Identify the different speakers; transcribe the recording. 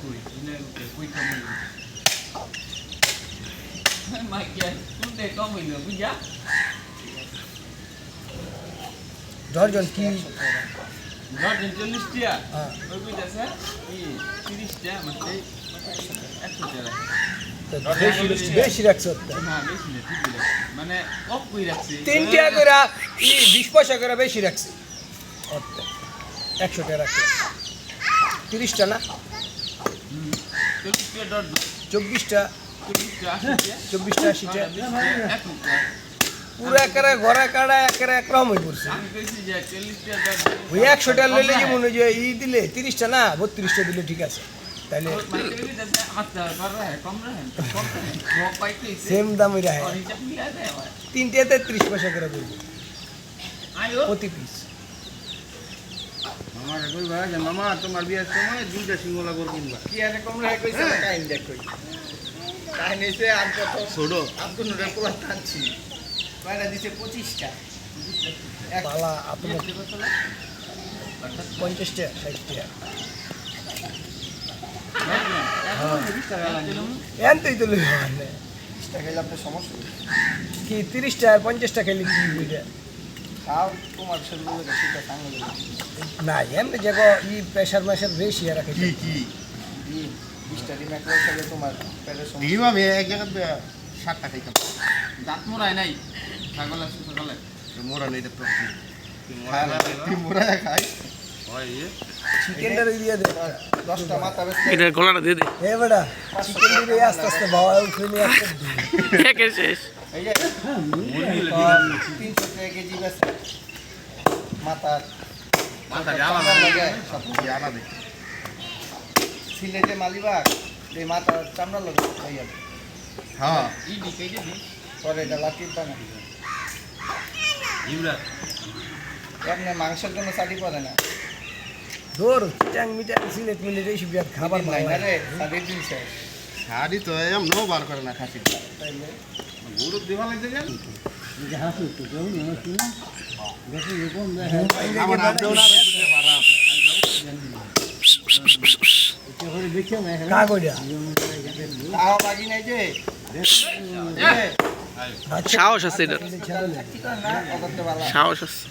Speaker 1: কই ইনে কই কম মাইকে শুনতে কম হইল বুঝা
Speaker 2: ডর্জন কি
Speaker 1: ডজন চল্লিশ টিয়া ওই কইতাছে কি তিরিশ টিয়া মানে একশো
Speaker 2: তো বেশি রাখছো।
Speaker 1: না বেশি না মানে কম কই রাখছি
Speaker 2: তিন টাকা করে বিশ পয়সা করে বেশি রাখছি একশো টাকা রাখছে তিরিশটা না
Speaker 1: হুম, চল্লিশ টিয়া ডজন
Speaker 2: চব্বিশটা। চব্বিশটা আশিটা। পুরো একেবারে ঘরে কাটা একেবারে একরকম হয়ে লইলে যে মনে হয় ই দিলে তিরিশটা না বত্রিশটা দিলে ঠিক আছে।
Speaker 1: তাহলে
Speaker 2: সেম দামই রাখে। তিনটে তেত্রিশ পয়সা করে পড়বে। পিস।
Speaker 3: আমার কইবা যে মামা তোমার বিয়ার সময় দুইটা সিঙ্গলা গরু কিনবা।
Speaker 4: কি আনে কম রাখে কইছে? না কাহিনী দেখ কই। কাহিনী সে আর কত?
Speaker 3: ছোট
Speaker 4: আব্দুল নুরে পোলা টানছি। কয়টা দিছে পঁচিশটা।
Speaker 2: পালা আপনার পঞ্চাশটা ষাটটা। এনতেই তো লই হয়
Speaker 4: খেলে আপনার সমস্যা
Speaker 2: কি? তিরিশটা আর পঞ্চাশটা খেলে কি না এমনি যে ই প্রেশার মেশার বেশি আর
Speaker 3: কি কি?
Speaker 4: ডিম
Speaker 3: আমি এক সাতটা খাইতাম।
Speaker 1: দাঁত মোড়ায় নাই? ছাগল আছে
Speaker 3: খাই?
Speaker 2: চিকেনটা দিয়ে দে।
Speaker 5: এটার দিয়ে দে।
Speaker 2: এ বেটা চিকেন দিয়ে আস্তে আস্তে বাবা উঠে নিয়ে আসতে
Speaker 5: শেষ।
Speaker 4: এই যে তিনশো টাকা কেজি বেশি মাথার সিলেটে মালিবাগ এই মাথার চামড়া লাগে হয়ে যাবে
Speaker 3: হ্যাঁ।
Speaker 1: ই দি কই দি
Speaker 4: পরে এটা লাঠির
Speaker 1: ইউরা।
Speaker 4: এমনি মাংসের জন্য চাটি পরে না।
Speaker 2: ধর চিটাং মিটাং সিলেট মিলেট এইসব খাবার
Speaker 4: নাই না রে চাটির দিন শেষ।
Speaker 3: শাড়ি তো এম নো বার করে না খাসি
Speaker 4: তাইলে
Speaker 3: দেওয়া লাগতে যান
Speaker 5: সাহস আছে সাহস আছে।